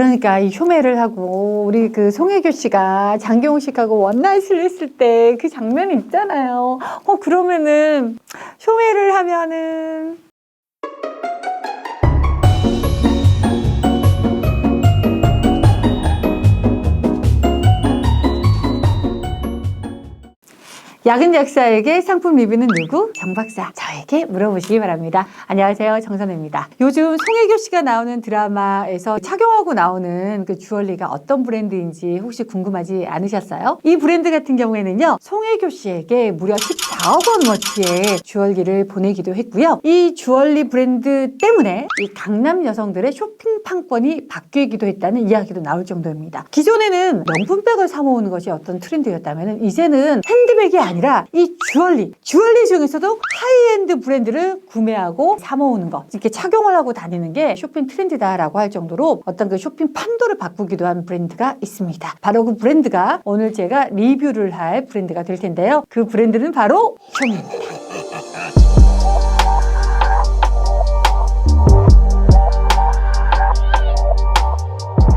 그러니까 이 효매를 하고 우리 그 송혜교 씨가 장경호 씨하고 원나잇을 했을 때 그 장면이 있잖아요. 어 그러면은 효매를 하면은 야근 약사에게 상품 리뷰는 누구? 정 박사. 저에게 물어보시기 바랍니다. 안녕하세요. 정선혜입니다. 요즘 송혜교 씨가 나오는 드라마에서 착용하고 나오는 그 주얼리가 어떤 브랜드인지 혹시 궁금하지 않으셨어요? 이 브랜드 같은 경우에는요, 송혜교 씨에게 무려 14억 원어치의 주얼리를 보내기도 했고요. 이 주얼리 브랜드 때문에 이 강남 여성들의 쇼핑 판권이 바뀌기도 했다는 이야기도 나올 정도입니다. 기존에는 명품백을 사 모으는 것이 어떤 트렌드였다면 이제는 핸드백이 아니 라 이 주얼리, 주얼리 중에서도 하이엔드 브랜드를 구매하고 사 모으는 것, 이렇게 착용을 하고 다니는 게 쇼핑 트렌드다라고 할 정도로 어떤 그 쇼핑 판도를 바꾸기도 한 브랜드가 있습니다. 바로 그 브랜드가 오늘 제가 리뷰를 할 브랜드가 될 텐데요. 그 브랜드는 바로 쇼미입니다.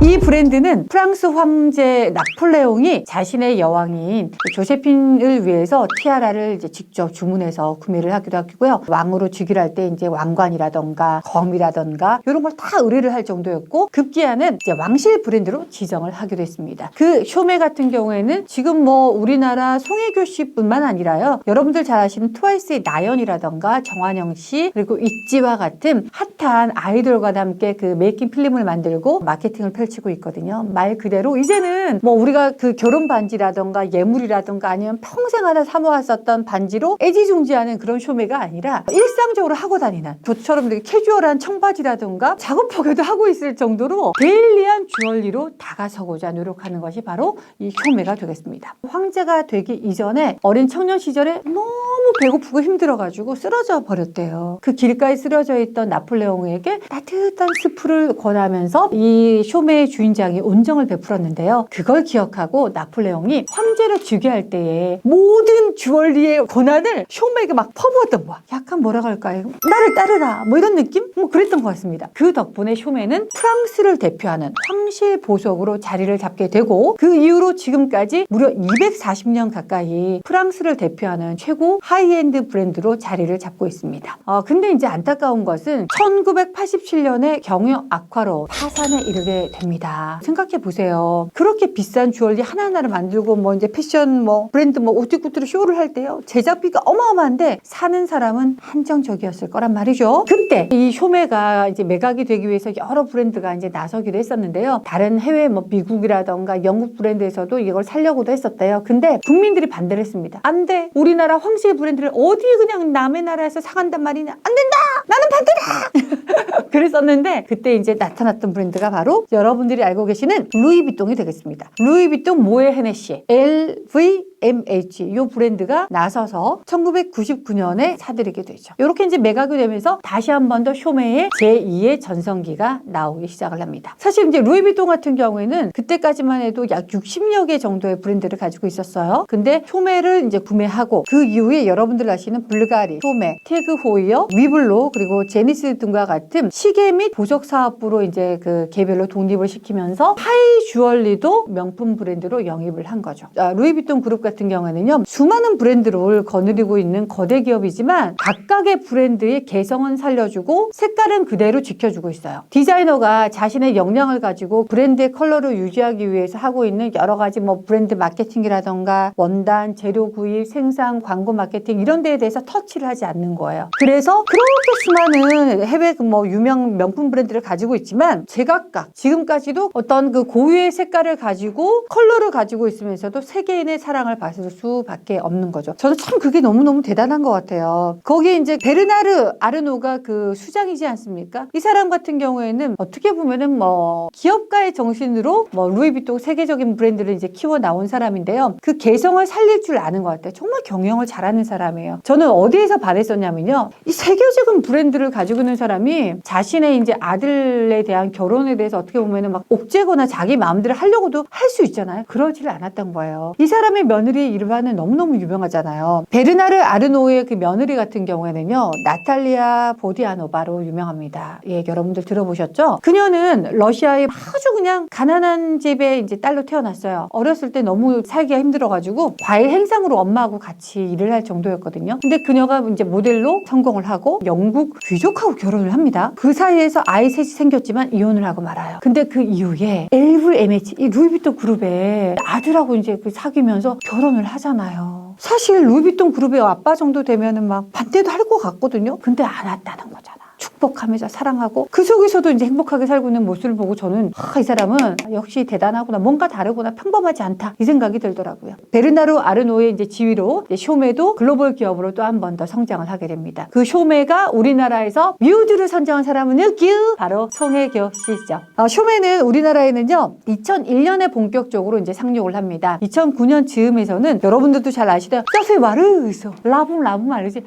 이 브랜드는 프랑스 황제 나폴레옹이 자신의 여왕인 조세핀을 위해서 티아라를 이제 직접 주문해서 구매를 하기도 하고요. 왕으로 즉위를 할때 이제 왕관이라던가 검이라던가 이런 걸 다 의뢰를 할 정도였고 급기야는 이제 왕실 브랜드로 지정을 하기도 했습니다. 그 쇼메 같은 경우에는 지금 뭐 우리나라 송혜교 씨뿐만 아니라요. 여러분들 잘 아시는 트와이스의 나연이라던가 정환영 씨 그리고 있지와 같은 핫한 아이돌과 함께 그 메이킹 필름을 만들고 마케팅을 펼치고 있거든요. 말 그대로 이제는 뭐 우리가 그 결혼 반지라던가 예물이라던가 아니면 평생 하나 사모았었던 반지로 애지중지하는 그런 쇼메가 아니라 일상적으로 하고 다니는 저처럼 되게 캐주얼한 청바지라던가 작업복에도 하고 있을 정도로 데일리한 주얼리로 다가서고자 노력하는 것이 바로 이 쇼메가 되겠습니다. 황제가 되기 이전에 어린 청년 시절에 너무 배고프고 힘들어가지고 쓰러져 버렸대요. 그 길가에 쓰러져 있던 나폴레옹에게 따뜻한 스프를 권하면서 이 쇼메의 주인장이 온정을 베풀었는데요. 그걸 기억하고 나폴레옹이 황제를 즉위할 때에 모든 주얼리의 권한을 쇼메에게 막 퍼부었던 거야. 약간 뭐라 할까요? 나를 따르라 뭐 이런 느낌? 뭐 그랬던 것 같습니다. 그 덕분에 쇼메는 프랑스를 대표하는 황실 보석으로 자리를 잡게 되고 그 이후로 지금까지 무려 240년 가까이 프랑스를 대표하는 최고 하이 엔드 브랜드로 자리를 잡고 있습니다. 어, 근데 이제 안타까운 것은 1987년에 경영 악화로 파산에 이르게 됩니다. 생각해 보세요. 그렇게 비싼 주얼리 하나하나를 만들고 뭐 이제 패션 뭐 브랜드 뭐 오뚜꾸뚜로 쇼를 할 때요. 제작비가 어마어마한데 사는 사람은 한정적이었을 거란 말이죠. 그때 이 쇼메가 이제 매각이 되기 위해서 여러 브랜드가 이제 나서기도 했었는데요. 다른 해외 뭐 미국이라던가 영국 브랜드에서도 이걸 살려고도 했었대요. 근데 국민들이 반대를 했습니다. 안 돼. 우리나라 황실 브랜드 를 어디 그냥 남의 나라에서 사간단 말이냐. 안 된다. 나는 반대다. 그랬었는데 그때 이제 나타났던 브랜드가 바로 여러분들이 알고 계시는 루이비통이 되겠습니다. 루이비통 모에 헤네시 LV MH 이 브랜드가 나서서 1999년에 사들이게 되죠. 이렇게 이제 매각이 되면서 다시 한 번 더 쇼메의 제2의 전성기가 나오기 시작을 합니다. 사실 이제 루이비통 같은 경우에는 그때까지만 해도 약 60여 개 정도의 브랜드를 가지고 있었어요. 근데 쇼메를 이제 구매하고 그 이후에 여러 분들 아시는 불가리, 쇼메, 태그 호이어, 위블로 그리고 제니스 등과 같은 시계 및 보석 사업부로 이제 그 개별로 독립을 시키면서 하이 주얼리도 명품 브랜드로 영입을 한 거죠. 아, 루이비통 그룹 같은 경우에는요 수많은 브랜드를 거느리고 있는 거대 기업이지만 각각의 브랜드의 개성은 살려주고 색깔은 그대로 지켜주고 있어요. 디자이너가 자신의 역량을 가지고 브랜드의 컬러를 유지하기 위해서 하고 있는 여러 가지 뭐 브랜드 마케팅이라던가 원단, 재료 구입, 생산, 광고 마케팅 이런 데에 대해서 터치를 하지 않는 거예요. 그래서 그렇게 수많은 해외 그뭐 유명 명품 브랜드를 가지고 있지만 제각각 지금까지도 어떤 그 고유의 색깔을 가지고 컬러를 가지고 있으면서도 세계인의 사랑을 받을 수밖에 없는 거죠. 저는 참 그게 너무너무 대단한 것 같아요. 거기에 이제 베르나르 아르노가 그 수장이지 않습니까? 이 사람 같은 경우에는 어떻게 보면은 뭐 기업가의 정신으로 뭐 루이비통 세계적인 브랜드를 이제 키워 나온 사람인데요. 그 개성을 살릴 줄 아는 것 같아요. 정말 경영을 잘하는 사람 이에요. 저는 어디에서 반했었냐면요. 이 세계적인 브랜드를 가지고 있는 사람이 자신의 이제 아들에 대한 결혼에 대해서 어떻게 보면은 막 옥죄거나 자기 마음대로 하려고도 할 수 있잖아요. 그러지를 않았던 거예요. 이 사람의 며느리 일화는 너무너무 유명하잖아요. 베르나르 아르노의 그 며느리 같은 경우에는요, 나탈리아 보디아노바로 유명합니다. 예, 여러분들 들어보셨죠? 그녀는 러시아의 아주 그냥 가난한 집에 이제 딸로 태어났어요. 어렸을 때 너무 살기가 힘들어가지고 과일 행상으로 엄마하고 같이 일을 할 정도였거든요. 근데 그녀가 이제 모델로 성공을 하고 영국 귀족하고 결혼을 합니다. 그 사이에서 아이 셋이 생겼지만 이혼을 하고 말아요. 근데 그 이후에 LVMH 이 루이비통 그룹의 아들하고 이제 그 사귀면서 결혼을 하잖아요. 사실 루이비통 그룹의 아빠 정도 되면은 막 반대도 할 것 같거든요. 근데 안 왔다는 거잖아. 축복하면서 사랑하고 그 속에서도 이제 행복하게 살고 있는 모습을 보고 저는 아, 이 사람은 역시 대단하구나 뭔가 다르구나 평범하지 않다 이 생각이 들더라고요. 베르나르 아르노의 이제 지위로 이제 쇼메도 글로벌 기업으로 또 한 번 더 성장을 하게 됩니다. 그 쇼메가 우리나라에서 뮤즈를 선정한 사람은 누구? 바로 송혜교 씨죠. 어, 쇼메는 우리나라에는요 2001년에 본격적으로 이제 상륙을 합니다. 2009년 즈음에서는 여러분들도 잘 아시던 서페 마르소 라붐 라붐 알지?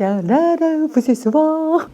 라라 부세스와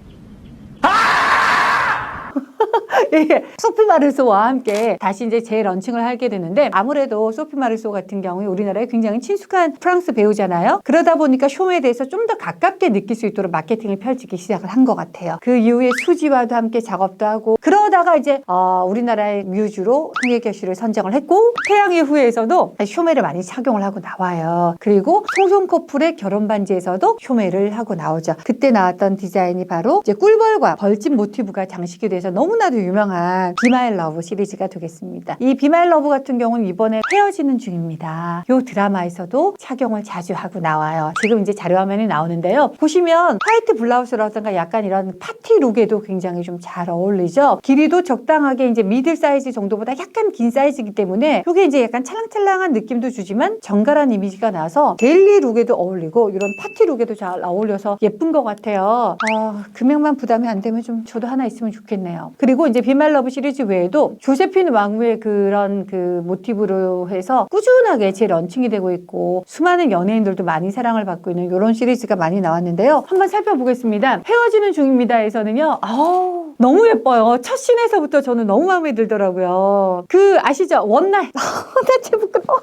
예, 소피 마르소와 함께 다시 이제 재런칭을 하게 되는데 아무래도 소피 마르소 같은 경우에 우리나라에 굉장히 친숙한 프랑스 배우잖아요. 그러다 보니까 쇼메에 대해서 좀 더 가깝게 느낄 수 있도록 마케팅을 펼치기 시작을 한 것 같아요. 그 이후에 수지와도 함께 작업도 하고 그러다가 이제 어, 우리나라의 뮤즈로 송혜교 씨를 선정을 했고 태양의 후예에서도 쇼메를 많이 착용을 하고 나와요. 그리고 송송 커플의 결혼 반지에서도 쇼메를 하고 나오죠. 그때 나왔던 디자인이 바로 이제 꿀벌과 벌집 모티브가 장식이 돼서 너무나 도 유명한 비마일 러브 시리즈가 되겠습니다. 이 비마일 러브 같은 경우는 이번에 헤어지는 중입니다. 이 드라마에서도 착용을 자주 하고 나와요. 지금 이제 자료 화면이 나오는데요. 보시면 화이트 블라우스라든가 약간 이런 파티 룩에도 굉장히 좀 잘 어울리죠. 길이도 적당하게 이제 미들 사이즈 정도보다 약간 긴 사이즈이기 때문에 이게 이제 약간 찰랑찰랑한 느낌도 주지만 정갈한 이미지가 나서 데일리 룩에도 어울리고 이런 파티 룩에도 잘 어울려서 예쁜 것 같아요. 아, 금액만 부담이 안 되면 좀 저도 하나 있으면 좋겠네요. 그리고 이제 비말 러브 시리즈 외에도 조세핀 왕후의 그런 그 모티브로 해서 꾸준하게 재런칭이 되고 있고 수많은 연예인들도 많이 사랑을 받고 있는 이런 시리즈가 많이 나왔는데요. 한번 살펴보겠습니다. 헤어지는 중입니다에서는요. 아우 너무 예뻐요. 첫 씬에서부터 저는 너무 마음에 들더라고요. 그 아시죠? 원나잇. 대체 부끄러워.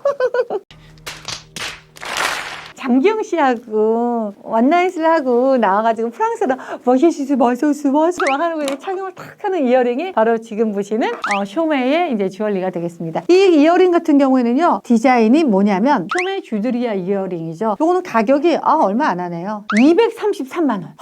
장기영 씨하고 원나잇을 하고 나와가지고 프랑스로 머시시스 머소스 머스 막 하는 거 착용을 탁 하는 이어링이 바로 지금 보시는 어, 쇼메의 이제 주얼리가 되겠습니다. 이 이어링 같은 경우에는요 디자인이 뭐냐면 쇼메 주드리아 이어링이죠. 요거는 가격이 아 얼마 안 하네요. 233만 원.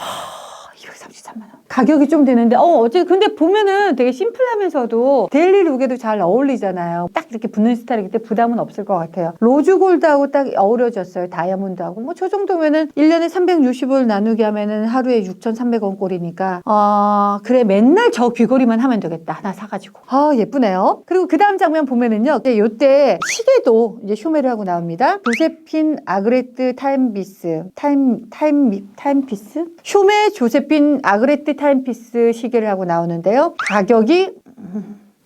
233만 원. 가격이 좀 되는데, 어, 어째, 근데 보면은 되게 심플하면서도 데일리 룩에도 잘 어울리잖아요. 딱 이렇게 붙는 스타일이기 때문에 부담은 없을 것 같아요. 로즈 골드하고 딱 어우러졌어요. 다이아몬드하고. 뭐, 저 정도면은 1년에 360을 나누게 하면은 하루에 6,300원 꼴이니까, 어, 그래, 맨날 저 귀걸이만 하면 되겠다. 하나 사가지고. 아, 예쁘네요. 그리고 그 다음 장면 보면은요, 이제 요때 시계도 이제 쇼메를 하고 나옵니다. 조세핀 아그레트 타임비스, 타임, 타임, 타임피스? 쇼메 조세핀 아그레트 타임피스 시계를 하고 나오는데요. 가격이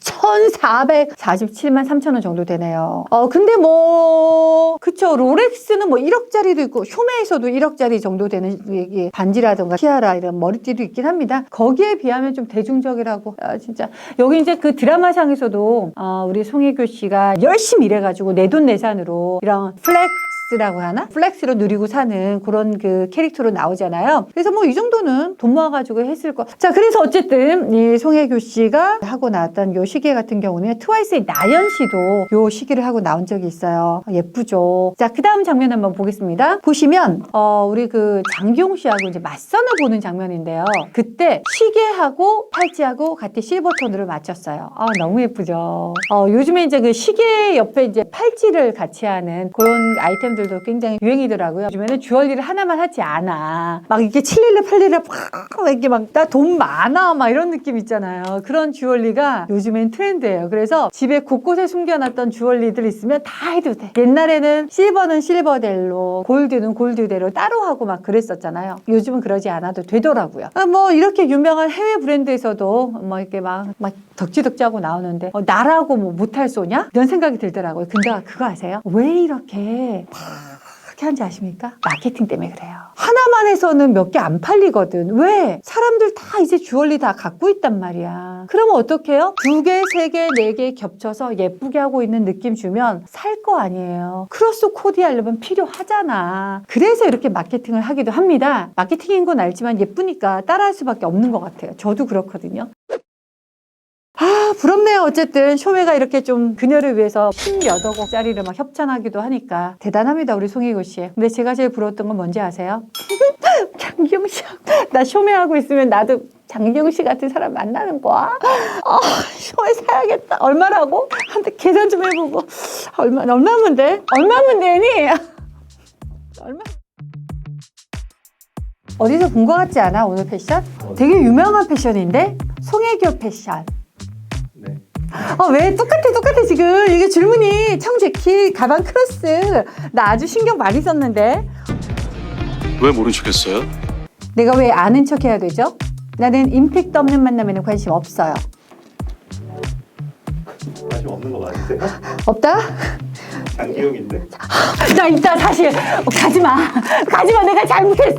1,447만 3천 원 정도 되네요. 어, 근데 뭐, 그쵸. 롤렉스는 뭐 1억짜리도 있고, 쇼메에서도 1억짜리 정도 되는 이게 반지라든가 티아라 이런 머리띠도 있긴 합니다. 거기에 비하면 좀 대중적이라고. 아, 진짜. 여기 이제 그 드라마상에서도, 어, 우리 송혜교 씨가 열심히 일해가지고 내 돈 내산으로 이런 플렉 스 라고 하나? 플렉스로 누리고 사는 그런 그 캐릭터로 나오잖아요. 그래서 뭐 이 정도는 돈 모아가지고 했을 거. 자, 그래서 어쨌든 이 송혜교 씨가 하고 나왔던 요 시계 같은 경우는 트와이스의 나연 씨도 요 시계를 하고 나온 적이 있어요. 예쁘죠. 자, 그 다음 장면 한번 보겠습니다. 보시면, 어, 우리 그 장기용 씨하고 이제 맞선을 보는 장면인데요. 그때 시계하고 팔찌하고 같이 실버 톤으로 맞췄어요. 아, 너무 예쁘죠. 어, 요즘에 이제 그 시계 옆에 이제 팔찌를 같이 하는 그런 아이템들 도 굉장히 유행이더라고요. 요즘에는 주얼리를 하나만 하지 않아. 막 이게 7일에 8일에 막 이렇게 막 나 돈 많아 막 이런 느낌 있잖아요. 그런 주얼리가 요즘엔 트렌드예요. 그래서 집에 곳곳에 숨겨놨던 주얼리들 있으면 다 해도 돼. 옛날에는 실버는 실버대로, 골드는 골드대로 따로 하고 막 그랬었잖아요. 요즘은 그러지 않아도 되더라고요. 아, 뭐 이렇게 유명한 해외 브랜드에서도 뭐 이렇게 막, 막 덕지덕지하고 나오는데 어, 나라고 뭐 못할 소냐? 이런 생각이 들더라고요. 근데 그거 아세요? 왜 이렇게 막 그렇게 하는지 아십니까? 마케팅 때문에 그래요. 하나만 해서는 몇 개 안 팔리거든. 왜? 사람들 다 이제 주얼리 다 갖고 있단 말이야. 그러면 어떡해요? 두 개, 세 개, 네 개 겹쳐서 예쁘게 하고 있는 느낌 주면 살 거 아니에요. 크로스 코디 하려면 필요하잖아. 그래서 이렇게 마케팅을 하기도 합니다. 마케팅인 건 알지만 예쁘니까 따라할 수밖에 없는 것 같아요. 저도 그렇거든요. 아, 부럽네요. 어쨌든 쇼메가 이렇게 좀 그녀를 위해서 18 곡짜리를 막 협찬하기도 하니까 대단합니다. 우리 송혜교 씨. 근데 제가 제일 부러웠던 건 뭔지 아세요? 씨. 나 쇼메 하고 있으면 나도 장기영 씨 같은 사람 만나는 거야. 아, 쇼메 사야겠다. 얼마라고? 한테 계산 좀 해보고. 얼마, 얼마면 돼? 얼마면 되니? 얼마? 어디서 본 것 같지 않아? 오늘 패션? 되게 유명한 패션인데? 송혜교 패션. 네. 아, 왜? 똑같아, 똑같아, 지금. 이게 줄무늬, 청 재킷, 가방 크로스. 나 아주 신경 많이 썼는데. 왜 모른 척했어요? 내가 왜 아는 척 해야 되죠? 나는 임팩트 없는 만남에는 관심 없어요. 관심 없는 거 맞으세요? 없다? 장기용인데. 나 있다, 사실. 어, 가지 마. 가지 마. 내가 잘못했어.